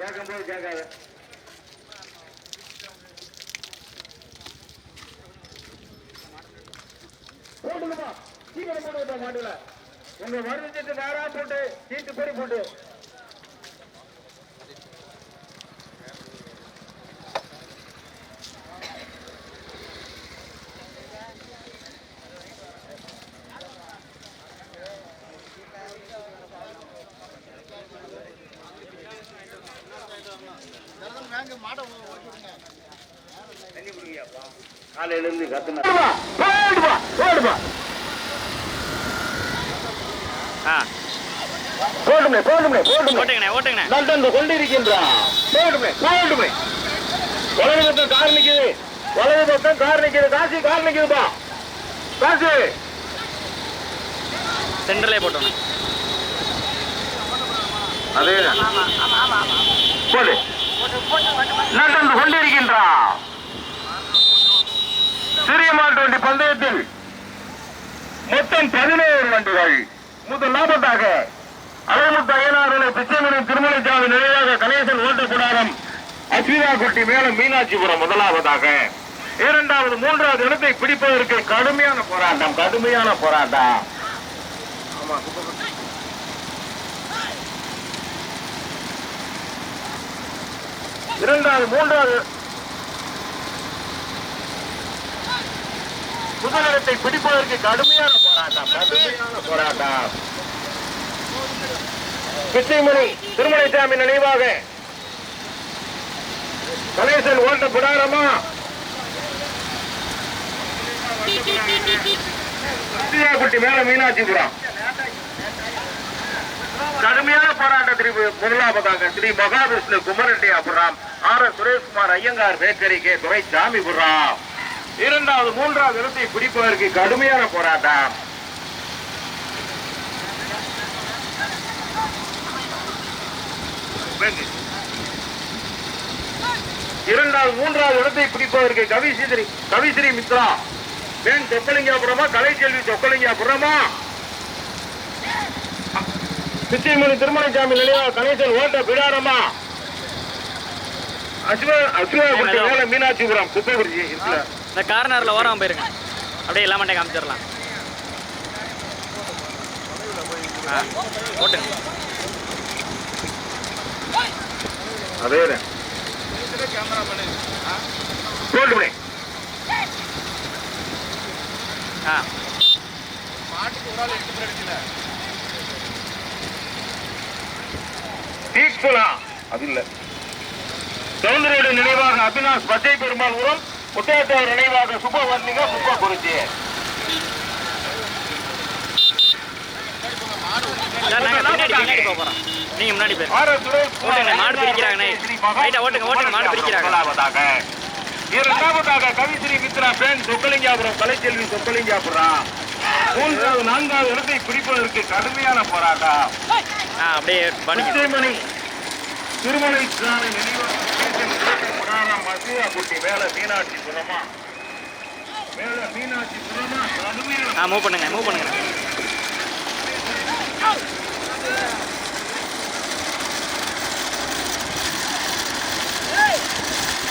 கேட்கும் போது கேட்காது. போடுங்கப்பா சீக்கிரம் போடுங்கப்பா மாட்டுல. உங்க வருஷத்துக்கு நேரா போட்டு சீட்டு பறி போட்டு தண்ணி குடிக்கியாப்பா காலையில இருந்து கத்துனா போடுப்பா போடுப்பா ஆ போடுமே போடுமே போடுமே ஓட்டுங்கண்ணே நடந்து கொண்டிருக்கின்றான். வலது பக்கம் கார் நிக்குது. வலது பக்கம் கார் நிக்குது. காசி கார் நிக்குதுப்பா காசி. சென்டர்லேயே போட்டோண்ணே அதே போடு நடந்து கொண்டிருக்கின்றான். சிறிய மாட்டு வண்டி பந்தயத்தில் மொத்தம் பதினேழு வண்டிகள். முதலாவதாக அலைமுத்து ஐயனாரிலே பிச்சைமணி திருமலைச்சாமி நிலையாக கணேசன் ஓட்டக்கூடாரம் அஸ்விதா குட்டி மேலும் மீனாட்சிபுரம் முதலாவதாக. இரண்டாவது மூன்றாவது இடத்தை பிடிப்பதற்கு கடுமையான போராட்டம் கடுமையான போராட்டம். இரண்டாவது மூன்றாவது முதலிடத்தை பிடிப்பதற்கு கடுமையான போராட்டம் கடுமையான போராட்டம். பிச்சைமணி திருமலைசாமி நினைவாக. கணேசன் ஓட்ட பிடாரமா? குட்டி மேல மீனாட்சிபுரம். கடுமையான போராட்டத்திற்கு முதலாவதாக Sri Mahavishnu Kumarattiyapuram. R S Sureshkumar Iyengar bakery K. Duraisamypuram. இரண்டாவது மூன்றாவது இடத்தை பிடிப்பதற்கு கடுமையான போராட்டம். இரண்டாவது மூன்றாவது இடத்தை பிடிப்பதற்கு கவிஸ்ரீ கவிஸ்ரீ மித்ரா. வேன் தொக்கலிங்காபுரமா கலைச்செல்வி தொக்கலிங்காபுரமா பிச்சைமணி திருமலைசாமி நிலையா? கணேசன் ஓட்ட பிடாரமா மீனாட்சிபுரம் குப்பைக்குறிச்சி இருக்குல்ல. இந்த கார்னரில் ஓரம் போயிருங்க. அப்படியே எல்லாமே காமிச்சிடலாம். ஓட்டுங்க. அதே போட்டுமே ஆ தீக்ஷுலா அது இல்ல சௌந்தரோட நினைவாக அபினாஷ் பச்சை பெருமாள் உரம் முத்தையத்தவர் நினைவாக சுப்பவர்ணிகா பின்னாடி பின்னாடி போக போகிறோம் நீங்கள் முன்னாடி சுரேஷ் ஓட்டுங்க, மாடு பிரிக்கிறாங்கண்ணே. ரைட்டா, ஓட்டுங்க, ஓட்டுங்க, மாடு பிரிக்கிறாங்க. இரண்டாவதாக கவிஸ்ரீ மித்ரா பேன் சொக்கலிங்காபுரம் கலைச்செல்வி சொக்கலிங்காபுரம். மூன்றாவது நான்காவது இடத்தை பிடிப்பதற்கு கடுமையான போராட்டம். ஆ அப்படியே பச்சைமணி திருமலை சாலை நினைவாக மசூரா குட்டி மேல மீனாட்சி புறமா. மேல மீனாட்சி புறமா கடுமையான ஆ மூவ் பண்ணுங்க மூவ் பண்ணுங்க.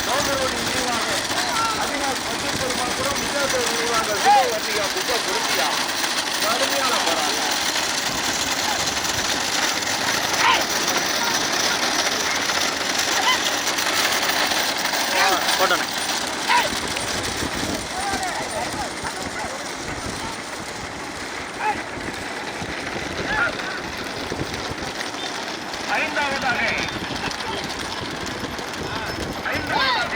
சோதரோடு நினைவாக அவினாஷ் பச்சை பெருமாள் புறம் விஜயத்தை நினைவாக சுபவர்ணிகா குப்ப பொருத்தியா கடுமையான போராட்டம் போட்டோண்ணே ஐந்தாவதாக ஐந்தாவதாக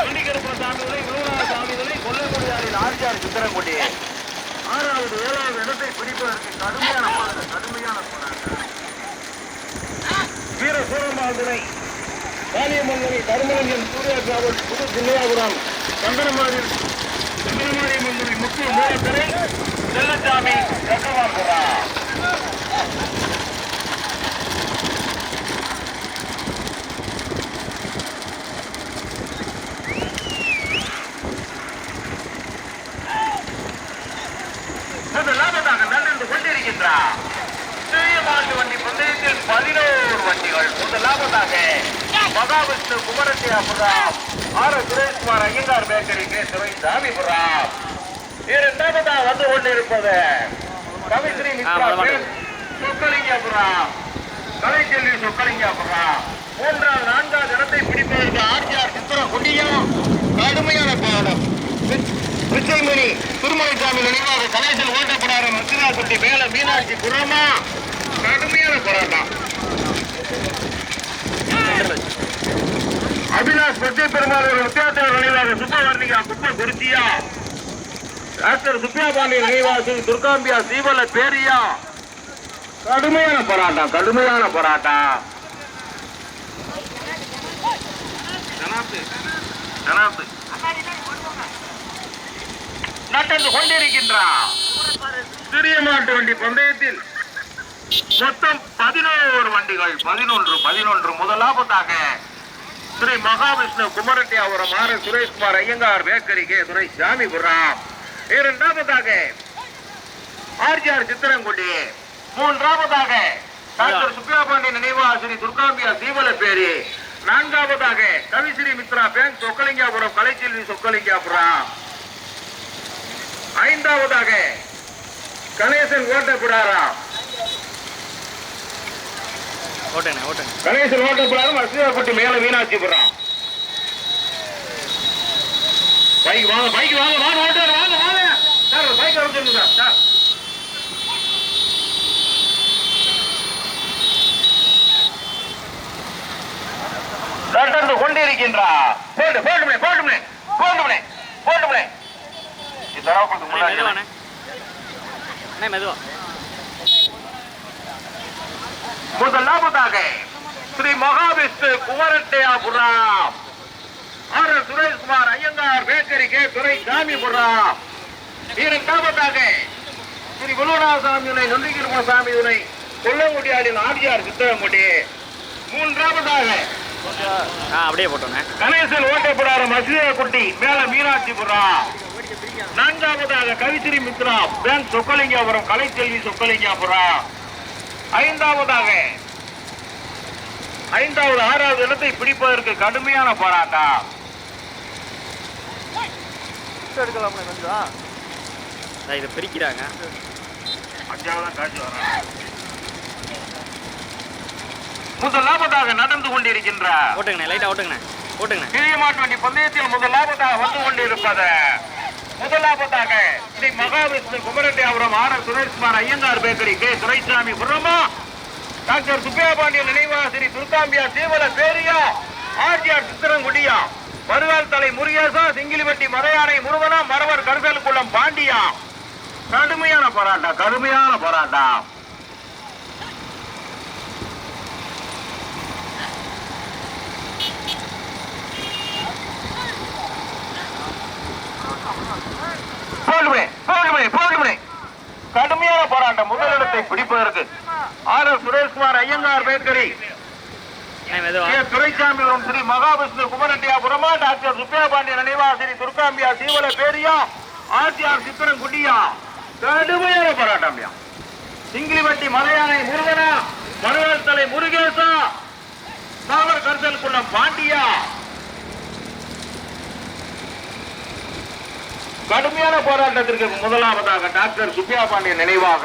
பண்டிகருப்புற சாமிகளை விழுவனார் சாமிகளை கொல்லங்குடியாரில் ஆர்ஜிஆர் சித்திரங்குடி ஆறாவது ஏழாவது இடத்தை பிடிப்பதற்கு கடுமையான போராட்டம் கடுமையான போராட்டம் வீர சூரமாதுரை காளியம்மன்மணி கருமலிங்கம் சூர்யா டிராவல் புது சின்னையாபுரம் சந்தனமாரி சந்தனமாரி மன்மணி முக்கிய மூலக்கரை செல்லச்சாமி சக்கரவாபுரா முதலாவதாக நடந்து கொண்டிருக்கின்றார் ஸ்ரீமான் மாட்டு வண்டி பந்தயத்தில் பதினோரு வண்டிகள் முதலாவதாக Mahavishnu Kumaratti Apuram R Sureshkumar Iyengar bakery K Durai Samipuram இரண்டாவதாக வந்து கொண்டிருப்பது. கவிஸ்ரீ சொக்கலிங்கபுரம் கலைச்செல்வி சொக்கலிங்கபுரம் மூன்றாவது நான்காவது இடத்தை பிடிப்பதற்கு ஆர்ஜிஆர் சித்திர குடியும் கடுமையான பாடம். விஜயமணி திருமலைசாமி நினைவாக கணேசன் ஓட்டப்படாத மசிதாக்குட்டி மேல மீனாட்சி புறமா கடுமையான போராட்டம் அபிலாஷ் பச்சை பெருமாள் வித்தியாசம் நினைவாக சுப்பவர்ணிகா குப்ப குறிச்சியா டாக்டர் சுப்பியா பாண்டிய நினைவாசி துர்காம்பியா சீவல பேரியா. கடுமையான போராட்டம் கடுமையான போராட்டம். நடந்து கொண்டிருக்கின்றான் சிறிய மாட்டு வண்டி பந்தயத்தில். மொத்தம் பதினோரு வண்டிகள் பதினொன்று பதினொன்று முதலாவதாக ஸ்ரீ மகாவிஷ்ணு குமரட்டி அவர மாற சுரேஷ்குமார் ஐயங்கார் பேக்கரி துணை சாமி புறாம் இரண்டாவதாக ஆர்ஜிஆர் சித்திரங்குடி. மூன்றாவதாக டாக்டர் சுப்பியாபாண்டி நினைவா ஸ்ரீ துர்காம்பியா சீவலப்பேரி நான்காவதாக கவிஸ்ரீ மித்ரா பேங்க் சொக்கலிங்காபுரம் கலைச்செல்வி சொக்கலிங்காபுரம் ஐந்தாவதாக கணேசன் ஓட்டப்பிடாராம். ஓட்டுங்க ஓட்டுங்க கணேசன் ஓட்டப்பிடாரும் அசிதாப்பட்டி மேல மீனாட்சிபுரம் பைக் வாங்க பைக் வாங்க வாங்க ஓட்டாரு வாங்க வாங்க. சார் பைக் அனுப்பிச்சிருங்க சார் சார். தொடர்ந்து கொண்டிருக்கின்றார் போட்டு போட்டுமே போட்டுமே போட்டுமே போட்டுமே மெதுவாண்ணே அண்ணே மெதுவா. முதலாவதாக Shri Mahavishnu Kumarattaiyapuram R S Sureshkumar Iyengar bakery K Duraisamipuram இரண்டாவதாக ஸ்ரீ குருநாசாமி துணை நொண்டிகிரும சாமி துணை கொல்லங்குடியாடின் ஆர்ஜிஆர் சித்திரங்குடி மூன்றாவதாக அப்படியே போட்டோண்ணே கணேசன் ஓட்டப்புறாரம் மசிதகுட்டி மேல மீனாட்சிபுரம் நான்காவதாக கவிசிறி மித்ரா பேங்க் சொக்கலிங்காபுரம் கலைச்செல்வி சொக்கலிங்காபுரம். ஐந்தாவதாக ஐந்தாவது ஆறாவது இடத்தை பிடிப்பதற்கு கடுமையான போராட்டம். இதா இதை பிரிக்கிறாங்க. அஞ்சாவது காட்சி வர முதலாவதாக நடந்து கொண்டிருக்கின்ற ஓட்டுங்கண்ணே லைட்டாக ஓட்டுங்கண்ணே ஓட்டுங்கண்ணே. கிளிய மாட்டு வண்டி பந்தயத்தில் முதலாவதாக வந்து கொண்டிருப்பது முதலாவதாக Sri Mahavishnu Kumarattiyapuram R S Sureshkumar Iyengar bakery K. Duraisamy புறமா doctor Subbiah Pandian நினைவாசிரி துர்காம்பியா சீவல பேரியா ஆர்ஜிஆர் சித்திரங்குடியா மறுவாள் தலை முருகேசா சிங்கிலிபட்டி மறையானை முருகனா மரவர் கருதலுக்குளம் பாண்டியா. கடுமையான போராட்டம் கடுமையான போராட்டம். கடுமையான போராட்டம் முதலிடத்தை பிடிப்பதற்கு. R S Sureshkumar Iyengar bakery. Duraisamipuram Shri Mahavishnu குமரட்டியாபுரமா doctor Subbiah Pandiya நினைவாசிரி துர்காம்பியா சீவல பேரியா ஆர்டிஆர் சித்திரம் குட்டியா. கடுமையான போராட்டம்யா சிங்கிலிவட்டி மலையானை முருகனா மறுவாள் தலை முருகேசா நாகர் கருத்தல் குளம் பாண்டியா. கடுமையான போராட்டத்திற்கு முதலாவதாக டாக்டர் சுப்பியா பாண்டியன் நினைவாக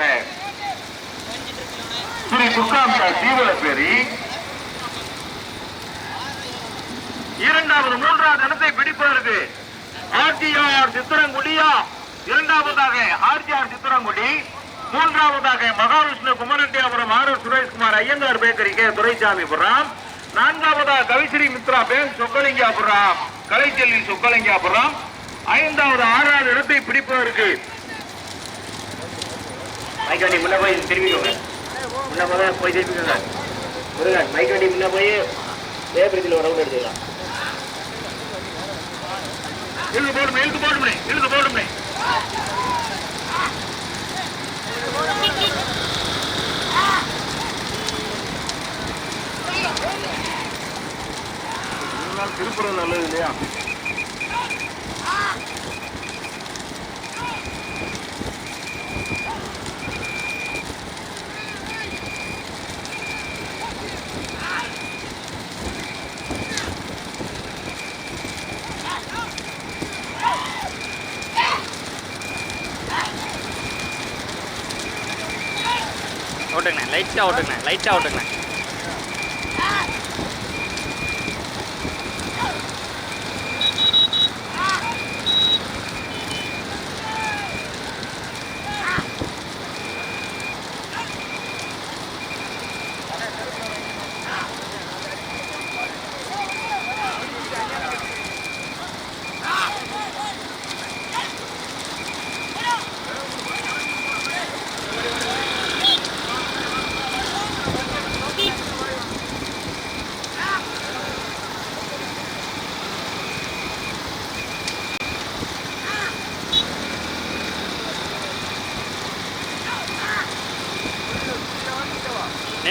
ஸ்ரீ சுக்காம்சா சீவல பேரி இரண்டாவது மூன்றாவது இடத்தை பிடிப்பதற்கு ஆர்டிஆர் சித்திரங்குடியா. இரண்டாவதாக ஆர்டிஆர் சித்திரங்குடி. மூன்றாவதாக Mahavishnu Kumarattiyapuram R Sureshkumar Iyengar bakery K. Duraisamipuram. நான்காவதாக கவிஸ்ரீ மித்ரா பேங்க் சொக்கலிங்காபுரம். கலைச்செல்வி சொக்கலிங்காபுரம். ஐந்தாவது ஆறாவது இடத்தை பிடிப்பதற்கு. மைக் வண்டி முன்ன போய் திரும்பிக்கோங்க. முன்ன போய் போய் திரும்பிக்கோங்க. முருகன் மைக் வண்டி முன்ன போய் தேவபுரத்தில் ஒரு ரவுண்ட் எடுத்துக்கலாம். இழுத்து போடுமே இழுத்து போடுமே இழுத்து போடுமே. திருப்புறம் நல்லது இல்லையா? ஓட்டுங்கண்ணே லைட்டாக ஓட்டுங்கண்ணே லைட்டாக ஓட்டுங்கண்ணே.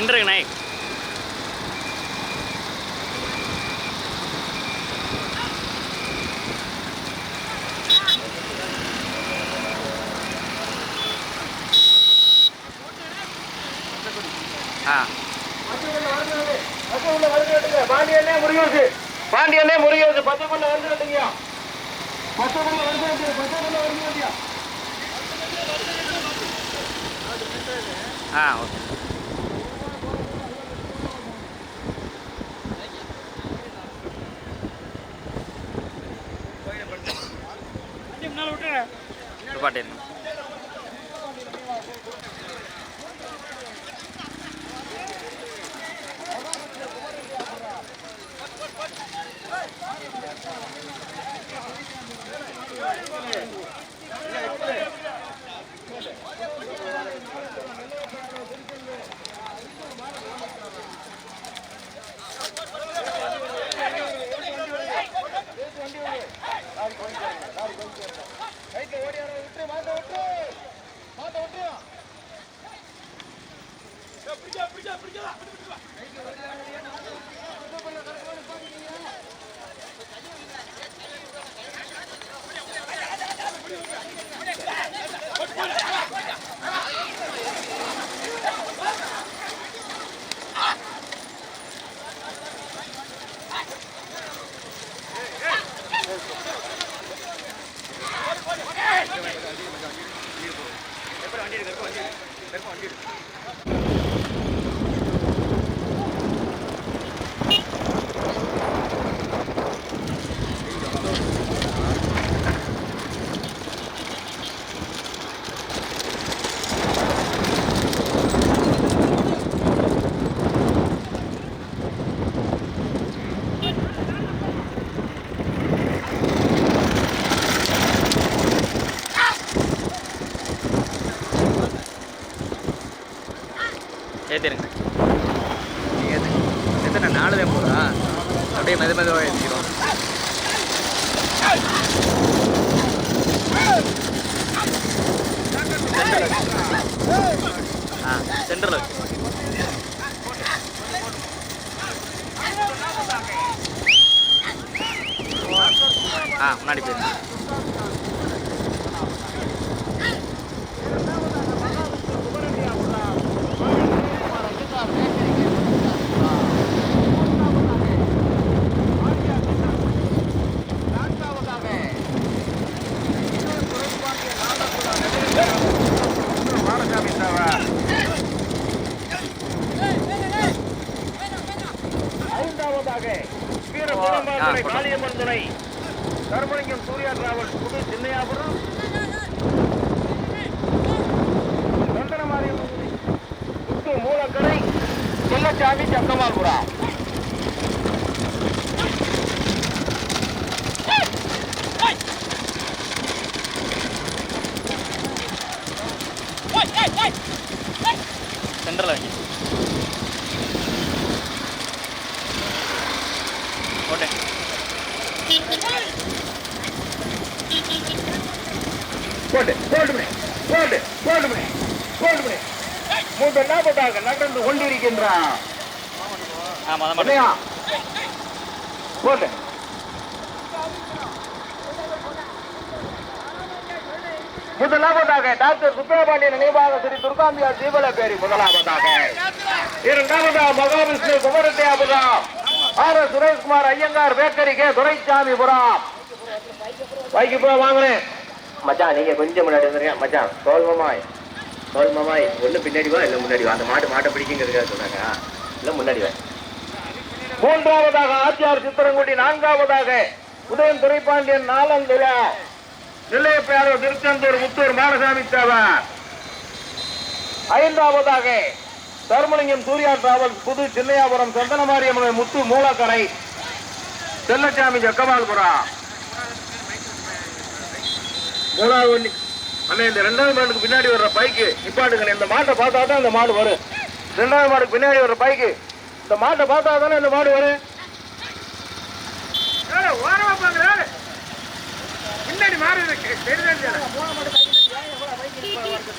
நின்றுங்கண்ணே பாண்டியனே முருகேசு பாண்டியனே முருகேசு பச்சைக்குள்ள வந்து கட்டுங்கயா பச்சைக்குள்ள வந்து கட்டு பச்சைக்குள்ள வந்து கட்டியா ஆ ஓகே. ける。ஆ முன்னாடி போயிருந்தேன் மாடசாமி சாவா ஐந்தாவதாக வீர ஆ, குளம்பாந்துறை போட்டோம். காளியம்மன் துணை தர்மலிங்கம் சூர்யா டிராவல்ஸ் புது சின்னையாபுரம் சந்தனமாரியம்மன் துணை சுத்து மூலக்கரை செல்லச்சாமி சக்கமால்புரம் சென்டரில் வைங்க ஓட்டேன் போட்டு போட்டுமே போட்டு போட்டுமே போட்டுமே மூன்று லாபத்தாக நடந்து கொண்டிருக்கின்றான் ஆ மொதல் மட்டும் இல்லையா? போட்டு. முதலாவதாக டாக்டர் சுப்பிரமணியன் நினைவாக ஸ்ரீ துர்காம்பியார் தீபலப்பேரி முதலாவதாக. இரண்டாவதாக Mahavishnu Kumarattiyapuram R S Sureshkumar Iyengar bakery K. Duraisamipuram. Bike போய் வாங்கினேன் மச்சான் நீங்க கொஞ்சம் முன்னாடி வந்துருங்க. மச்சான் சோல்வமாய் பால் மாமா ஒண்ணு பின்னாடி வா இல்ல முன்னாடி வா. அந்த மாட்டு மாட்டை பிடிக்குங்கிறதுக்காக சொன்னாங்க இல்ல முன்னாடி வா. மூன்றாவதாக ஆச்சியார் சித்திரங்குடி நான்காவதாக உதயம் துரைப்பாண்டியன் நாலந்துலா நெல்லையப்பேரோ திருச்செந்தூர் முத்தூர் மாடசாமி தேவர். ஐந்தாவதாக தர்மலிங்கம் சூர்யா டிராவல்ஸ் புது சின்னையாபுரம் சந்தனமாரியம்மன் முத்து மூலக்கரை. செல்லச்சாமி ஜக்கமால்புரம் மூணாவது வண்டி அண்ணே இந்த ரெண்டாவது மாட்டுக்கு பின்னாடி வர்ற பைக்கு நிப்பாட்டுங்க இந்த மாட்டை பார்த்தா தான் இந்த மாடு வரும். ரெண்டாவது மாடுக்கு பின்னாடி வர்ற பைக்கு இந்த மாட்டை பார்த்தா தானே இந்த மாடு வரும்?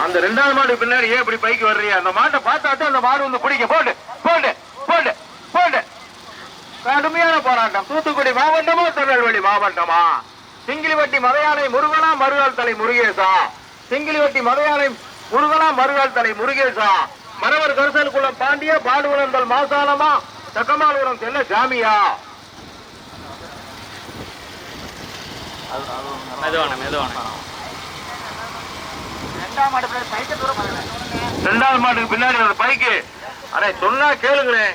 அந்த ரெண்டாவது மாடு பின்னாடி ஏன் இப்படி பைக்கு வர்றீங்க? அந்த மாட்டை பார்த்தா தான் அந்த மாடு வந்து பிடிக்க போட்டு போட்டு போட்டு போட்டு கடுமையான போராட்டம். தூத்துக்குடி மாவட்டமா திருநெல்வேலி மாவட்டமா? சிங்கிலிவட்டி மதையானை முருகனா மருகால் தலை முருகேசா. சிங்கிலிவட்டி மதையானை முருகனா மருகால் தலை முருகேசா. மரவர் கரிசல் குளம் பாண்டிய பாடுவனந்தல் மாசாலமா தக்கமாலுரம் செல்ல ஜாமியா. மெதுவான மெதுவான. ரெண்டாவது மாட்டுக்கு பின்னாடி ஒரு பைக்கு. அடே சொன்னா கேளுங்களேன்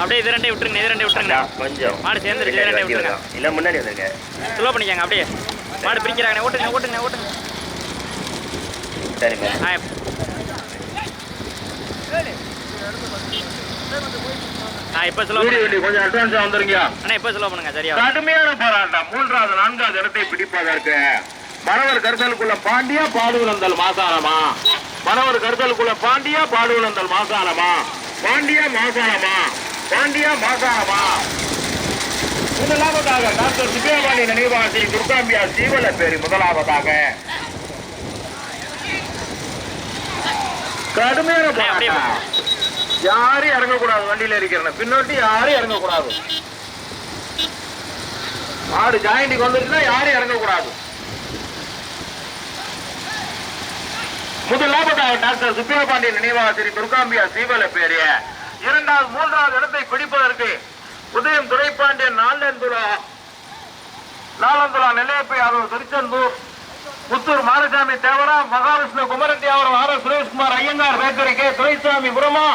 அப்படியே இது ரெண்டே விட்டுருங்க இது ரெண்டே விட்டுருங்க. கொஞ்சம். மாடு சேர்ந்துருச்சு, இரண்டை வண்டி விட்டுருங்க. இல்ல முன்னாடி வந்துருங்க ஸ்லோ பண்ணிக்கங்க அப்படியே. மாடு பிரிக்கிறாங்க ஓட்டுங்க ஓட்டுங்க ஓட்டுங்க. சரிங்க ஆ ஆ இப்போ ஸ்லோ வீடியோ பண்ணுங்க. வண்டி கொஞ்சம் அட்வான்ஸா வந்துருங்க. அண்ணா இப்போ ஸ்லோ பண்ணுங்க சரியா? கடுமையான போராட்டம். மூன்றாவது நான்காவது இடத்தை பிடிப்பதற்கு. மணவர் கருத்தலுக்குள்ள பாண்டியா பாடுவனந்தல் மாசானமா மணவர் கருத்தலுக்குள்ள பாண்டியா பாடுவனந்தல் மாசானமா பாண்டியா மாசானமா பாண்டியா மாசானமா முதலாவதாக டாக்டர் சுப்பிரமணி நினைவாசி துர்காம்பியா சீவல பேரி முதலாவதாக. கடுமையான யாரும் இறங்கக்கூடாது வண்டியில இருக்கிறேன் பின்னோட்டி யாரும் இறங்கக்கூடாது. ஆடு ஜாயிண்ட்டுக்கு வந்துருச்சுன்னா யாரும் இறங்கக்கூடாது. முதலாவதாக டாக்டர் சுப்பிரபாண்டியன் நினைவாசிரி துர்காம்பியா சீவல பேரிய இரண்டாவது மூன்றாவது இடத்தை பிடிப்பதற்கு உதயம் துரைப்பாண்டியன் நாலந்துலா நாலந்துலா நெல்லையப்பை Yadav Tiruchendur. Puthur Marasamy Devara Mahavishnu Kumarattiyapuram R Sureshkumar Iyengar bakery K Duraisamy புரமா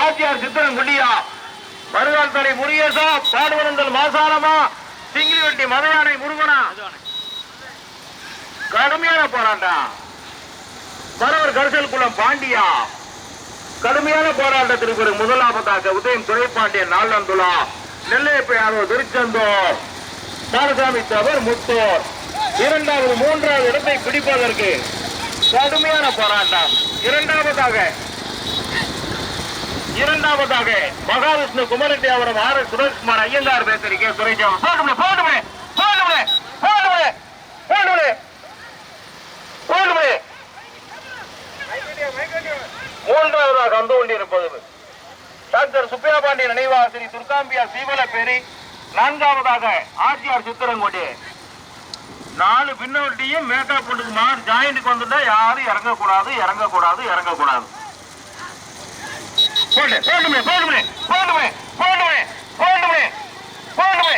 ஆச்சியார் சித்திரன் குண்டியா. வருகால் தலை முருகேசா பாடுவனந்தல் மாசாரமா சிங்கிலிவட்டி மதையானை முருகனா. கடுமையான போராட்டம். மரவர் கரிசல் குளம் பாண்டியா. கடுமையான போராட்டத்திற்கு ஒரு முதலாபத்தாக உதயம் துறைப்பாண்டியன் நாளந்துலா நெல்லையப்பை யாதவ் திருச்செந்தூர். பாலசாமி தவர் முத்தூர். இரண்டாவது மூன்றாவது இடத்தை பிடிப்பதற்கு கடுமையான போராட்டம். இரண்டாவதாக இரண்டாவதாக Mahavishnu Kumarattiyapuram R S Sureshkumar Iyengar bakery K துரைஜாமன் போடுமே போடுமே போடுமே போடுமே போடுமே போடுமே. மூன்றாவதாக வந்து கொண்டிருப்பது டாக்டர் சுப்பியா பாண்டிய நினைவாசிரி துர்காம்பியா சீவல பேரி நான்காவதாக ஆசியார் சித்திரங்கோடி நாலு பின்னோட்டியும் மேக்கப் போட்டுக்கு மாறு ஜாயிண்ட்டுக்கு வந்துட்டா யாரும் இறங்கக்கூடாது இறங்கக்கூடாது இறங்கக்கூடாது. போட்டு போட்டுமே போட்டுமே போட்டுமே போட்டுமே போட்டுமே போட்டுமே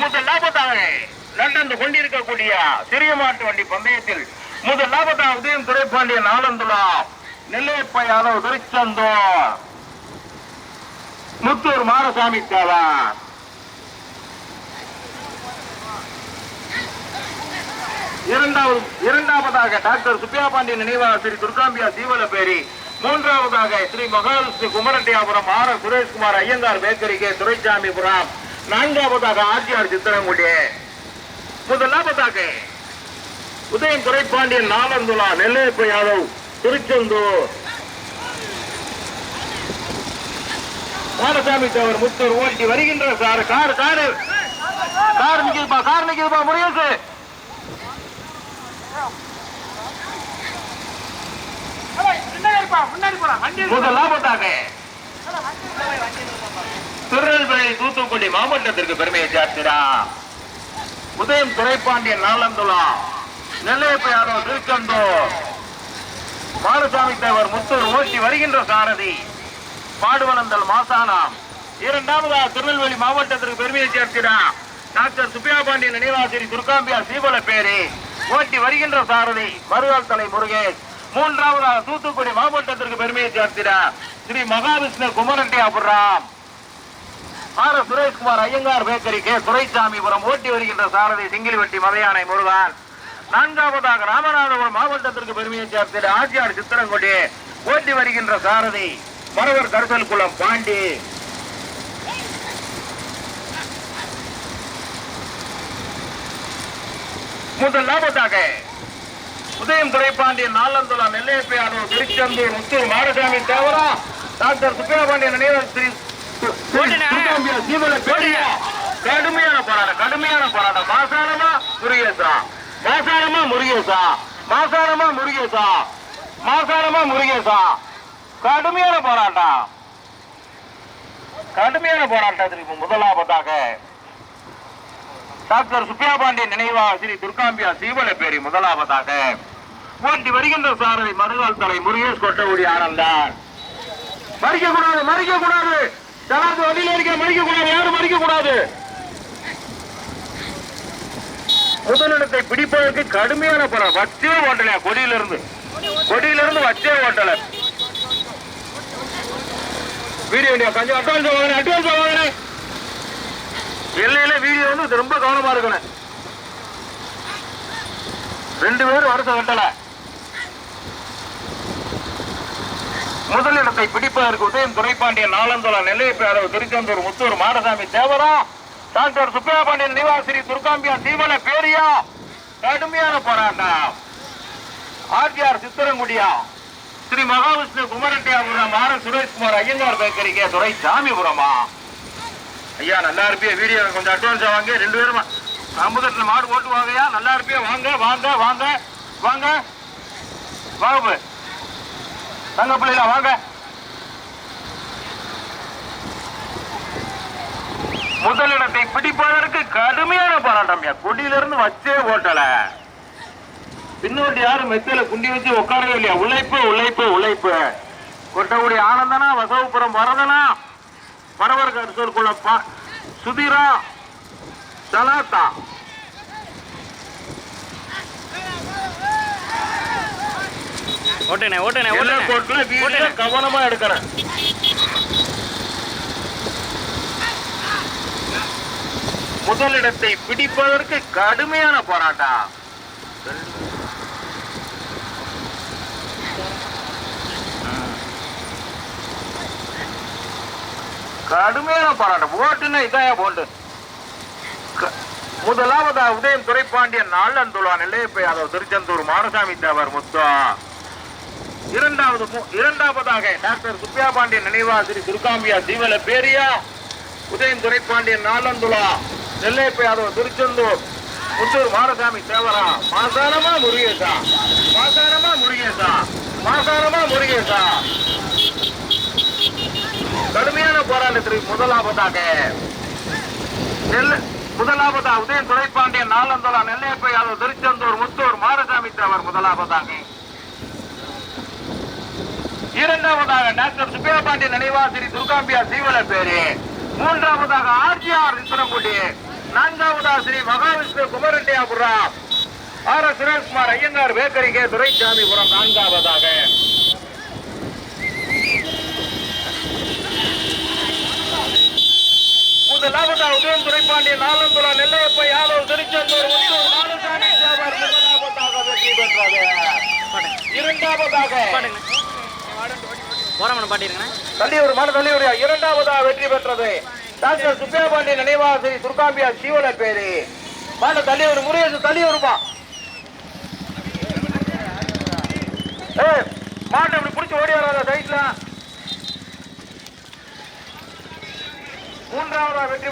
முதல் லாபத்தாக லண்டன் கொண்டிருக்கக்கூடிய சிறிய மாட்டு வண்டி பந்தயத்தில் முதல் லாபத்தாக உதயம் துரைப்பாண்டிய நாளந்துலா நெல்லையப்பையாளர் திருச்செந்தூர். முத்தூர் மாரசாமி தேவா இரண்டாவது இரண்டாவதாக டாக்டர் சுப்பியா பாண்டியன் நினைவாசிரி துர்காம்பியா சீவல பேரி மூன்றாவதாக ஸ்ரீ மகாலட்சுமி குமரண்டியாபுரம் ஆர் சுரேஷ்குமார் ஐயங்கார் பேக்கரி துரைசாமிபுரம் நான்காவதாக ஆர்ஜிஆர் சித்திரங்குடி முதலாவதாக உதயம் துரைப்பாண்டியன் நாலந்துலா நெல்லையப்ப யாதவ் திருச்செந்தூர். பாலசாமி தவர் முத்தூர் ஓட்டி வருகின்ற சார் கார் கார். கார் நிக்கிறப்பா கார் நிக்கிறப்பா முருகேசு திருநெல்வேலி தூத்துக்குடி மாவட்டத்திற்கு பெருமையை சேர்த்திடா. உதயம் துரைப்பாண்டியன் நாளந்துலா நெல்லையப்ப யாதவ் திருச்செந்தூர் பாலசாமி தேவர் முத்தூர் ஓட்டி வருகின்ற சாரதி பாடுவனந்தல் மாசானாம். இரண்டாவதா திருநெல்வேலி மாவட்டத்திற்கு பெருமையை சேர்த்திடா. டாக்டர் சுப்பியா பாண்டியன் நினைவாசிரி துர்காம்பியா சீவல பேரி ஓட்டி வருகின்ற சாரதி மருகால் தலை முருகேஷ் மூன்றாவதாக தூத்துக்குடி மாவட்டத்திற்கு பெருமையை சேர்த்திட Shri Mahavishnu Kumarattiyapuram R Sureshkumar Iyengar bakery K. Duraisamipuram ஓட்டி வருகின்ற சாரதி சிங்கிலிவெட்டி மலையானை முருகன். நான்காவதாக ராமநாதபுரம் மாவட்டத்திற்கு பெருமையை சேர்த்திட ஆச்சியார் சித்திரங்கொடி ஓட்டி வருகின்ற சாரதி மரவர் கருசல் குளம் பாண்டி. முதல் லாபத்தாக உதயம் துரைப்பாண்டியன் நாலந்துலா நெல்லையப்பை யாதவ் திருச்செந்தூர் முத்தூர் மாரசாமி தேவரா டாக்டர் சுப்பிரபாண்டியன் ஸ்ரீ பெரியா கடுமையான போராட்டம் கடுமையான போராட்டம். மாசானமா முருகேசா. மாசானமா முருகேசா. மாசானமா முருகேசா. மாசானமா முருகேசா. கடுமையான போராட்டம். கடுமையான போராட்டத்திற்கு முதலாவதாக டாக்டர் சுப்பியா பாண்டியன் நினைவாக ஸ்ரீ துர்காம்பியா சீவலப்பேரி முதலாவதாக ஓட்டி வருகின்ற சாரதி மறுநாள் தலை முருகேஷ் கொட்டகுடி ஆனந்தான் மறிக்க கூடாது மறிக்க கூடாது தலாத்து வழியில் இருக்க மறிக்க கூடாது யாரும் மறிக்க கூடாது முதலிடத்தை பிடிப்பதற்கு கடுமையான படம் வச்சே ஓட்டலையா கொடியிலிருந்து? கொடியிலிருந்து வச்சே ஓட்டல. வீடியோ கொஞ்சம் அட்வான்ஸ் வாங்கினேன் அட்வான்ஸ் வாங்கினேன். எல்லையில வீடியோ வந்து ரொம்ப கவனமா இருக்கணும். ரெண்டு பேரும் வருஷம் கட்டல. முதலிடத்தை பிடிப்பதற்கு உதயம் துரைப்பாண்டியன் நாலந்தோலா நெல்லையப்பை திருச்செந்தூர் முத்தூர் மாடசாமி தேவரா டாக்டர் சுப்பையா பாண்டியன் நிவாசிரி துர்காம்பியா தீவன பேரியா கடுமையான போராட்டம். ஆர்ஜிஆர் சித்திரங்குடியா ஸ்ரீ மகாவிஷ்ணு குமரட்டியாபுரம் ஆர் சுரேஷ்குமார் ஐயங்கார் பேக்கரிக்கே துரை சாமிபுரமா ஐயா நல்லா இருப்பியா வீடியோ கொஞ்சம் அட்வான்ஸாக வாங்க ரெண்டு பேரும். அமுதத்துல மாடு ஓட்டு வாங்கய்யா நல்லா இருப்பியா வாங்க வாங்க வாங்க வாங்க. வாபு தங்க பிள்ளைல வாங்க. முதலிடத்தை பிடிப்பதற்கு கடுமையான போராட்டம் குடியிலிருந்து வச்சே ஓட்டல. பின்னோட்டி யாரும் மெத்தையில குண்டி வச்சு உட்காரவே இல்லையா? உழைப்பு உழைப்பு உழைப்பு. கொட்டகுடி ஆனந்தனா வசவுப்புறம் வரதனா? பரவர் பா- சுதீரா சலாத்தா ஓட்டுண்ணே எல்லா ஓட்டுண்ணே கோட்ல ஓட்டுண்ணே கவனமா எடுக்கிறேன் முதலிடத்தை பிடிப்பதற்கு கடுமையான போராட்டம். கடுமையான போராட்டம். ஓட்டுன்னா இதான் போண்டு க- முதலாவதா உதயம் துரைப்பாண்டியன் நாளந்துலா நெல்லையப்பை யாதவ் திருச்செந்தூர் மாரசாமி தேவர் முத்தா. இரண்டாவது இரண்டாவதாக டாக்டர் சுப்பியா பாண்டியன் நினைவாசிரி துர்காம்பியா தீவல பேரியா. உதயம் துறைப்பாண்டியன் நாளந்துலா நெல்லைப்பையாதவ திருச்செந்தூர் முத்தூர் மாரசாமி தேவரா. மாசாரமா முருகேசா. மாசாரமா முருகேசா. மாசாரமா முருகேசா. கடுமையான போராட்டத்திற்கு முதலாவதாக நெல்லை முதலாவதா உதயம் துரைப்பாண்டியன் நாளந்தலா நெல்லையப்பையாளர் திருச்செந்தூர் முத்தூர் மாரசாமி அவர் முதலாவதாக இரண்டாவதாக டாக்டர் சுப்பிரபாண்டியன் நினைவாசிரி துர்காம்பியா சீவல பேரு. மூன்றாவதாக ஆர்ஜிஆர் ரித்தனங்குடி நான்காவதாக ஸ்ரீ மகாவிஷ்ணு குமரண்டியாபுரம். ஆர் எஸ் சுரேஷ்குமார் ஐயங்கார் பேக்கரிகே துரைசாமிபுரம் நான்காவதாக. முதலாவதாக உதயம் துரைப்பாண்டியன் நாலந்துலா நெல்லையப்ப யாதவ் திருச்செந்தூர் முத்தூர் நாலுசாமி தேவர் முதலாவதாக வெற்றி பெற்றது. இரண்டாவதாக. தள்ளியூர் மன தள்ளியூர் இரண்டாவதாக வெற்றி பெற்றது. டாக்டர் சுப்பியாபாண்டி நினைவாசிரி துர்காம்பியா சீவல பேரு. மாட்ட தள்ளியூர் முருகேசு தள்ளியூருப்பா ஏய் மாட்டை இப்படி பிடிச்சி ஓடி வராத சைட்ல. மூன்றாவது வெற்றி